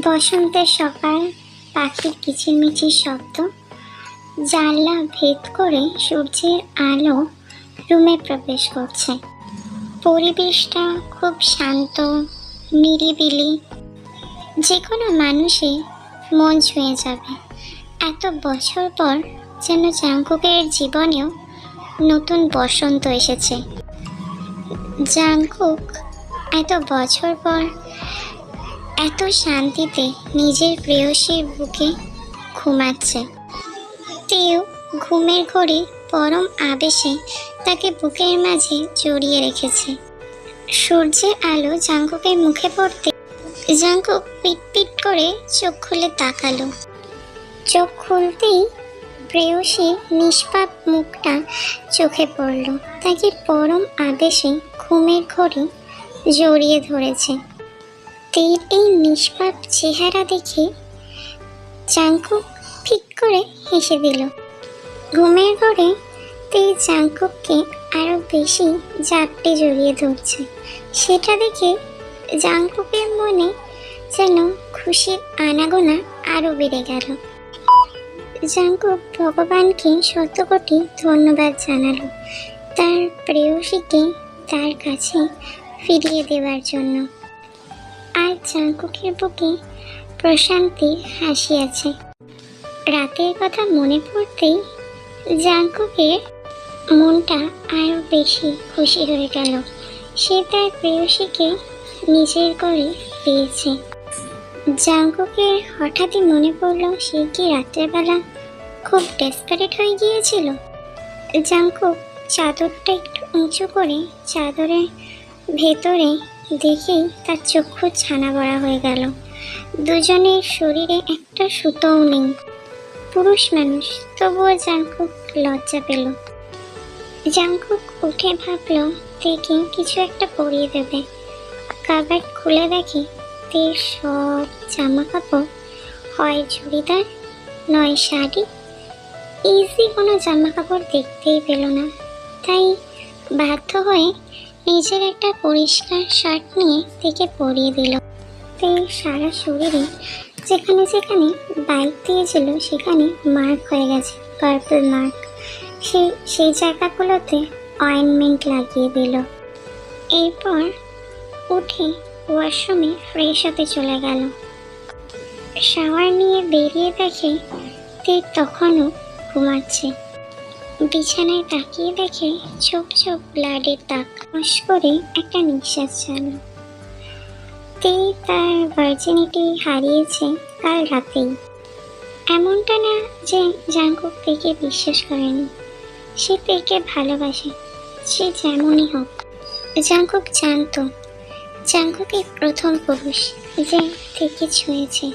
বসন্তের সকাল, পাখির কিচিরমিচির শব্দ, জানলা ভেদ করে সূর্যের আলো রুমে প্রবেশ করছে। পরিবেশটা খুব শান্ত, নিরিবিলি। যে কোনো মানুষই মন ছুঁয়ে যাবে। এত বছর পর যেন জাঙ্কুকের জীবনেও নতুন বসন্ত এসেছে। জাঙ্কুক এত বছর পর এত শান্তিতে নিজের প্রেয়সীর বুকে ঘুমাচ্ছে। তেও ঘুমের ঘড়ি পরম আবেশে তাকে বুকের মাঝে জড়িয়ে রেখেছে। সূর্যের আলো জাঙ্কুকের মুখে পড়তে জাঙ্কুক পিট পিট করে চোখ খুলে তাকালো। চোখ খুলতেই প্রেয়সীর নিষ্পাপ মুখটা চোখে পড়ল। তাকে পরম আবেশে ঘুমের ঘড়ি জড়িয়ে ধরেছে। তের এই নিষ্পাপ চেহারা দেখে চাঙ্কুক ঠিক করে হেসে দিল। ঘুমের ঘরে তে জাঙ্কুককে আরও বেশি জাপটে জড়িয়ে ধরছে। সেটা দেখে জাঙ্কুকের মনে যেন খুশির আনাগোনা আরও বেড়ে গেল। জাঙ্কুক ভগবানকে শত কোটি ধন্যবাদ জানালো তার প্রেয়সীকে তার কাছে ফিরিয়ে দেওয়ার জন্য। আর জাঙ্কুকের বুকে প্রশান্তির হাসি আছে। রাতের কথা মনে পড়তেই জাঙ্কুকের মনটা আরও বেশি খুশি হয়ে গেল। সে তার প্রেয়সীকে নিজের করে পেয়েছে জাঙ্কুকের হঠাৎই মনে পড়ল সে কি রাত্রেবেলা খুব ডেসপারেট হয়ে গিয়েছিল। জাঙ্কুক চাদরটা একটু উঁচু করে চাদরের ভেতরে দেখেই তার চক্ষু ছানা বড়া হয়ে গেল। দুজনের শরীরে একটা সুতোও নেই। পুরুষ মানুষ তবুও জাঙ্কুক লজ্জা পেল। জাঙ্কুক উঠে ভাবলো তেকে কিছু একটা পরিয়ে দেবে। কাবাট খুলে দেখে তের সব জামা কাপড় হয় চুড়িদার, নয় শাড়ি। ইজি কোনো জামা কাপড় দেখতেই পেল না। তাই বাধ্য হয়ে নিজের একটা পরিষ্কার শার্ট নিয়ে থেকে পরিয়ে দিল। তে সারা শরীরে যেখানে যেখানে বাইক দিয়েছিল, সেখানে মার্ক হয়ে গেছে পার্পল মার্ক সে, সেই জায়গাগুলোতে অয়েনমেন্ট লাগিয়ে দিল। এরপর উঠে ওয়াশরুমে ফ্রেশ হতে চলে গেল। শাওয়ার নিয়ে বেরিয়ে দেখে তে তখনও ঘুমাচ্ছে। বিছানায় তাকিয়ে দেখে ছোপ ছোপ ব্লাডের দাগ ফস করে একটা নিঃশ্বাস ছাড়ল। তে তার ভার্জিনিটি হারিয়েছে কাল রাতেই। এমনটা না যে জাঙ্কুক পেকে বিশ্বাস করেনি। সে পেকে ভালোবাসে, সে যেমনই হোক। জাঙ্কুক জানতো জাঙ্কুকের প্রথম পুরুষ যে থেকে ছুঁয়েছে।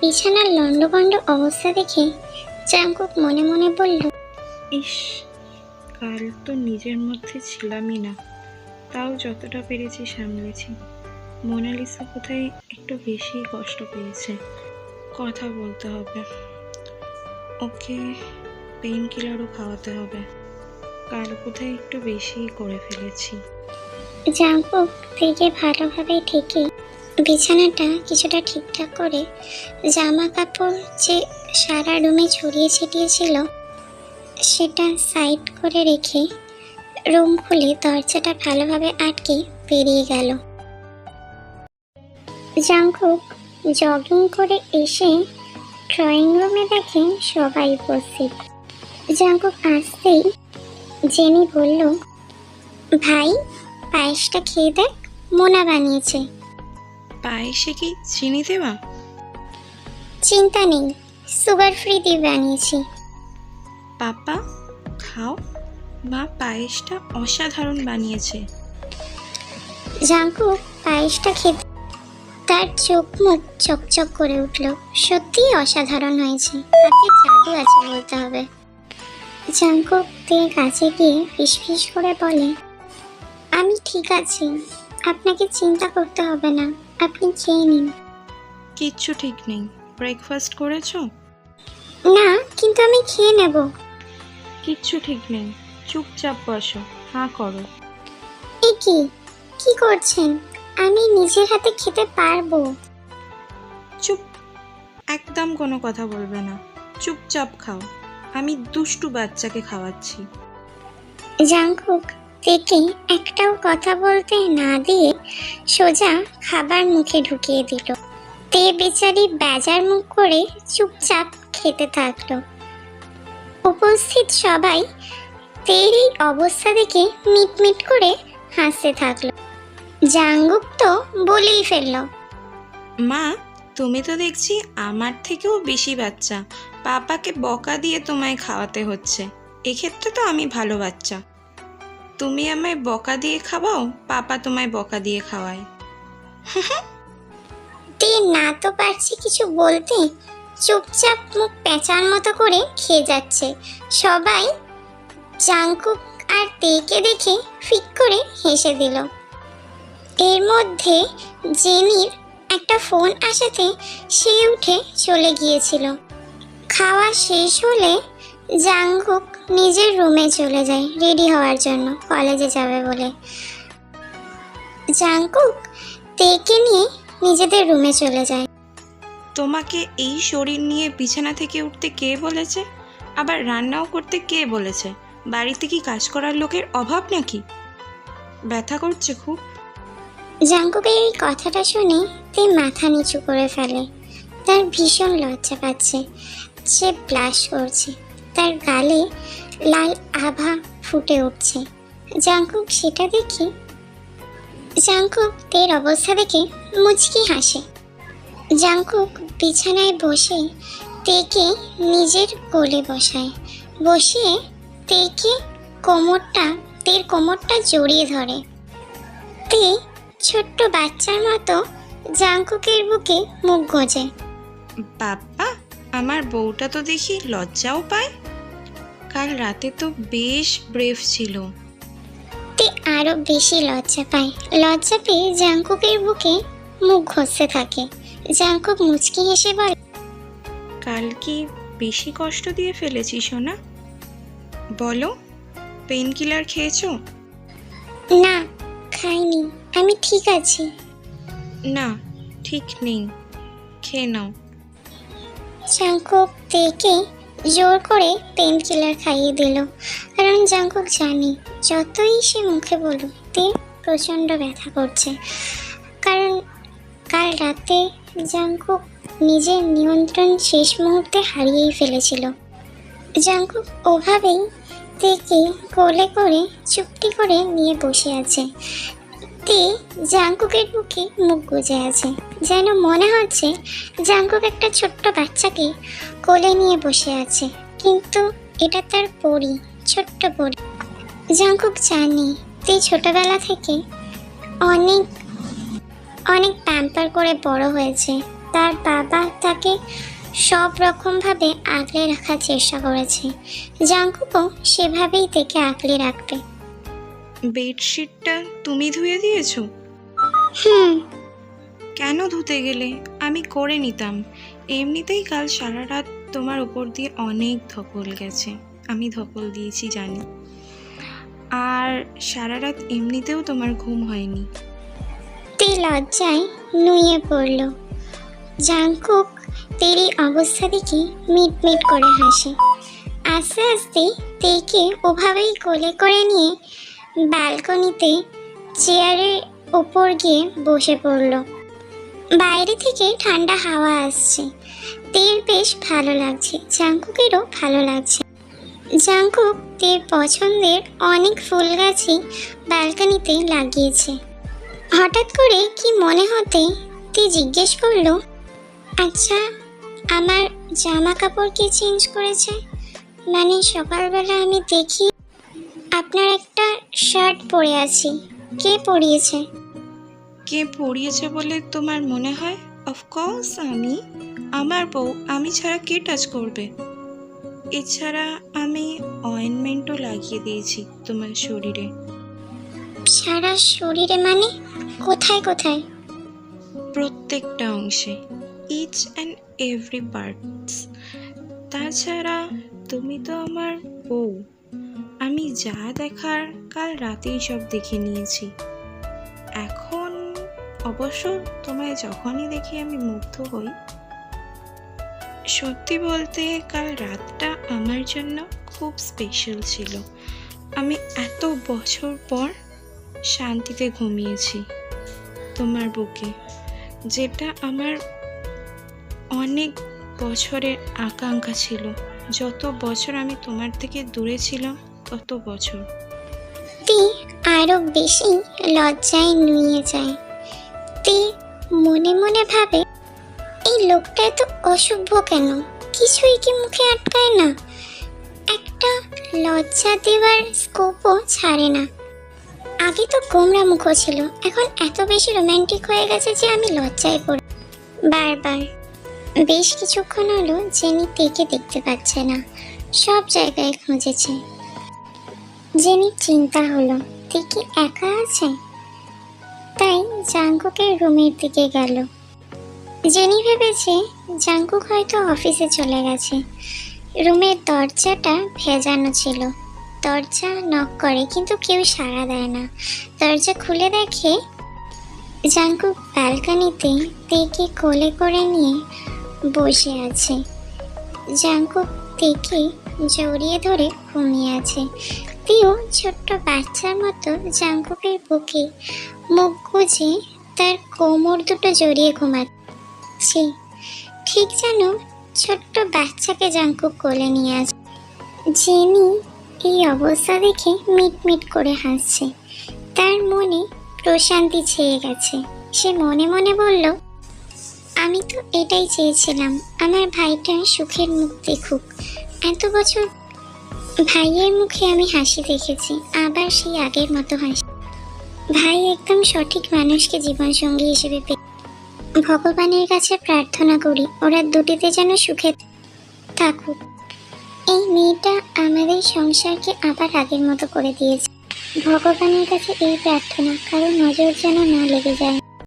বিছানার লণ্ডভণ্ড অবস্থা দেখে জাঙ্কুক মনে মনে বলল ইস, কাল তো নিজের মধ্যে ছিলামই না। তাও যতটা পেরেছি সামলেছি। মোনালিসা কোথায় একটু বেশি কষ্ট পেয়েছে। কথা বলতে হবে। ওকে পেইন কিলারও খাওয়াতে হবে। কাল কোথায় একটু বেশি করে ফেলেছি। জাঙ্কুক থেকে ভালোভাবে ঠেকে বিছানাটা কিছুটা ঠিকঠাক করে জামা কাপড় যে সারা রুমে ছড়িয়ে ছিটিয়ে ছিল সেটা সাইড করে রেখে রুম খুলে দরজাটা ভালোভাবে আটকে বেরিয়ে গেল। জাঙ্কুক জগিং করে এসে ড্রয়িং রুমে দেখে সবাই উপস্থিত। জাঙ্কুক আসতেই জেনি বলল ভাই পায়েসটা খেয়ে দেখ মোনা বানিয়েছে। পায়েসে কি চিনি দেওয়া? চিন্তা নেই সুগার ফ্রি দিয়ে বানিয়েছি। পাপা খাও মা পায়েসটা অসাধারণ বানিয়েছে। জাঙ্কু পায়েসটা খেতে। তার চোখ মুখ চকচক করে উঠল। সত্যিই অসাধারণ হয়েছে। হাতে জাদু আছে বলতে হবে। জাঙ্কুক তে কাছে গিয়ে ফিসফিস করে বলে আমি ঠিক আছি। আপনাকে চিন্তা করতে হবে না। আপনি খেয়ে নিন। কিচ্ছু ঠিক নেই। ব্রেকফাস্ট করেছ? না কিন্তু আমি খেয়ে নেব। কিচ্ছু ঠিক নেই। চুপচাপ বসো। হাঁ করো। এ কি? কি করছেন? আমি নিজের হাতে খেতে পারব। চুপ। একদম কোনো কথা বলবে না। চুপচাপ খাও। আমি দুষ্টু বাচ্চাকে খাওয়াচ্ছি। জাংকুক তেকে একটাও কথা বলতে না দিয়ে সোজা খাবার মুখে ঢুকিয়ে দিল। তে বেচারি বেজার মুখ করে চুপচাপ খেতে থাকল। উপস্থিত সবাই তের এই অবস্থা দেখে মিটমিট করে হাসতে থাকল। জাঙ্গুক তো বলেই ফেলল মা তুমি তো দেখছি আমার থেকেও বেশি বাচ্চা। পাপাকে বকা দিয়ে তোমায় খাওয়াতে হচ্ছে। এক্ষেত্রে তো আমি ভালো বাচ্চা। তুমি আমায় বকা দিয়ে খাওয়াও পাপা তোমায় বকা দিয়ে খাওয়ায়। তে না তো পারছি কিছু বলতে। চুপচাপ মুখ পেঁচার মতো করে খেয়ে যাচ্ছে। সবাই জাংকুক আর তেকে দেখে ফিক করে হেসে দিল। এর মধ্যে জেনির একটা ফোন আসাতে সে উঠে চলে গিয়েছিল। খাওয়া শেষ হলে জাংকুক নিজের রুমে চলে যায়, রেডি হওয়ার জন্য, কলেজে যাবে বলে। জাংকুক তেকে নিয়ে নিজেদের রুমে চলে যায়। তোমাকে এই শরীর নিয়ে বিছানা থেকে উঠতে কে বলেছে? আবার রান্নাও করতে কে বলেছে? বাড়িতে কি কাজ করার লোকের অভাব নাকি? ব্যথা করছে খুব। জাঙ্কুকের এই কথাটা শুনে তে মাথা নিচু করে ফেলে। তার ভীষণ লজ্জা পাচ্ছে। সে ব্লাশ করছে। তার গালে লাল আভা ফুটে উঠছে। জাঙ্কুক সেটা দেখে জাঙ্কুক তের অবস্থা দেখে মুচকি হাসে। জাঙ্কুক বিছানায় বসে তেকে নিজের কোলে বসায়। বসিয়ে তেকে কোমরটা তের কোমরটা জড়িয়ে ধরে। তে ছোট্ট বাচ্চার মতো জাঙ্কুকের বুকে মুখ গোজে। বাপ্পা আমার বউটা তো দেখি লজ্জাও পায়। কাল রাতে তো বেশ ব্রেভ ছিল। তে আরও বেশি লজ্জা পায়। লজ্জা পেয়ে জাঙ্কুকের বুকে মুখ ঘষতে থাকে। জাঙ্কুক মুচকি হেসে বলে কাল কি বেশি কষ্ট দিয়ে ফেলেছি সোনা? বলো পেন কিলার খেয়েছো? না খাইনি আমি ঠিক আছি। না ঠিক নেই খেয়ে নাও। জাঙ্কুক তেকে জোর করে পেন কিলার খাইয়ে দিল। কারণ জাঙ্কুক জানে যতই সে মুখে বলুক তে প্রচণ্ড ব্যথা করছে। কারণ কাল রাতে জাঙ্কুক নিজের নিয়ন্ত্রণ শেষ মুহূর্তে হারিয়েই ফেলেছিল। জাঙ্কুক ওভাবেই তেকে কোলে করে, চুপটি করে নিয়ে বসে আছে। তে জাঙ্কুকের বুকে মুখ গুজে আছে। যেন মনে হচ্ছে জাঙ্কুক একটা ছোট্ট বাচ্চাকে কোলে নিয়ে বসে আছে। কিন্তু এটা তার পরি, ছোট্ট পরি। জাঙ্কুক জানে, তে ছোটবেলা থেকে অনেক অনেক প্যাম্পার করে বড় হয়েছে। তার বাবা তাকে সব রকমভাবে আগলে রাখার চেষ্টা করেছে। জাঙ্কুকও সেভাবেই থেকে আগলে রাখবে। বেডশিটটা তুমি ধুয়ে দিয়েছ? হুম। কেন ধুতে গেলে? আমি করে নিতাম। এমনিতেই কাল সারা রাত তোমার উপর দিয়ে অনেক ধকল গেছে। আমি ধকল দিয়েছি জানি। আর সারা রাত এমনিতেও তোমার ঘুম হয়নি। তে লজ্জায় নুয়ে পড়ল। জাংকুক তেরি অবস্থা দেখে মিট মিট করে হাসে। আস্তে আস্তে তেকে ওভাবেই কোলে করে নিয়ে ব্যালকনিতে চেয়ারের ওপর গিয়ে বসে পড়ল। বাইরে থেকে ঠান্ডা হাওয়া আসছে। তের বেশ ভালো লাগছে, জাংকুকেরও ভালো লাগছে। জাংকুক তের পছন্দের অনেক ফুল গাছই ব্যালকনিতে লাগিয়েছে। হঠাৎ করে কি মনে হতে তে জিজ্ঞেস করল আচ্ছা আমার জামা কাপড় কে চেঞ্জ করেছে? মানে সকালবেলা আমি দেখি আপনার একটা শার্ট পরে আছি। কে পরিয়েছে? কে পরিয়েছে বলে তোমার মনে হয়? অফকোর্স আমি। আমার বউ আমি ছাড়া কে টাচ করবে? এছাড়া আমি অয়েনমেন্টও লাগিয়ে দিয়েছি তোমার শরীরে। সারা শরীরে মানে? কোথায় কোথায়? প্রত্যেকটা অংশে ইচ অ্যান্ড এভরি পার্টস তাছাড়া তুমি তো আমার বউ। আমি যা দেখার কাল রাতেই সব দেখে নিয়েছি। এখন অবশ্য তোমায় যখনই দেখি আমি মুগ্ধ হই। সত্যি বলতে কাল রাতটা আমার জন্য খুব স্পেশাল ছিল। আমি এত বছর পর শান্তিতে ঘুমিয়েছি। তোমার বুকে, যেটা আমার অনেক বছরের আকাঙ্ক্ষা ছিল। যত বছর আমি তোমার থেকে দূরে ছিলাম, তত বছর। তে আরও বেশি লজ্জায় নুয়ে যায়। তে মনে মনে ভাবে, এই লোকটা এত অসভ্য কেন? কিছুই কি মুখে আটকায় না? একটা লজ্জা দেওয়ার স্কোপও ছাড়ে না। আগে তো কোমরা মুখ ছিল। এখন এত বেশি রোম্যান্টিক হয়ে গেছে যে আমি লজ্জায় পড়ি। বারবার। বেশ কিছুক্ষণ হলো জেনি তেকে দেখতে পাচ্ছে না। সব জায়গায় খুঁজেছে। জেনির চিন্তা হলো, তুই কি একা আছে? তাই জাঙ্কুকের রুমের দিকে গেল। জেনি ভেবেছে, জাঙ্কুক হয়তো অফিসে চলে গেছে। রুমের দরজাটা ভেজানো ছিল। দরজা নক করে, কিন্তু কেউ সাড়া দেয় না। দরজা খুলে দেখে জাঙ্কুক ব্যালকানিতে তেকে কোলে করে নিয়ে বসে আছে। জাঙ্কুক তেকে জড়িয়ে ধরে ঘুমিয়ে আছে। তিও ছোট্ট বাচ্চার মতো জাঙ্কুকের বুকে মুখ গুজে তার কোমর দুটো জড়িয়ে ঘুমাচ্ছে। ঠিক যেন ছোট্ট বাচ্চাকে জাঙ্কুক কোলে নিয়ে আসে জেনি এই অবস্থা দেখে মিটমিট করে হাসছে। তার মনে প্রশান্তি ছেয়ে গেছে। সে মনে মনে বলল, আমি তো এটাই চেয়েছিলাম, আমার ভাইটা সুখের মুখ দেখুক। এত বছর ভাইয়ের মুখে আমি হাসি দেখেছি, আবার সেই আগের মতো হাসি। ভাই একদম সঠিক মানুষকে জীবনসঙ্গী হিসেবে পেয়ে ভগবানের কাছে প্রার্থনা করি, ওরা দুটিতে যেন সুখে থাকুক। এই মেয়েটা আমাদের সংসারকে আবার আগের মতো করে দিয়েছে। ভগবানের কাছে এই প্রার্থনা, কারও নজর যেন না লেগে যায়।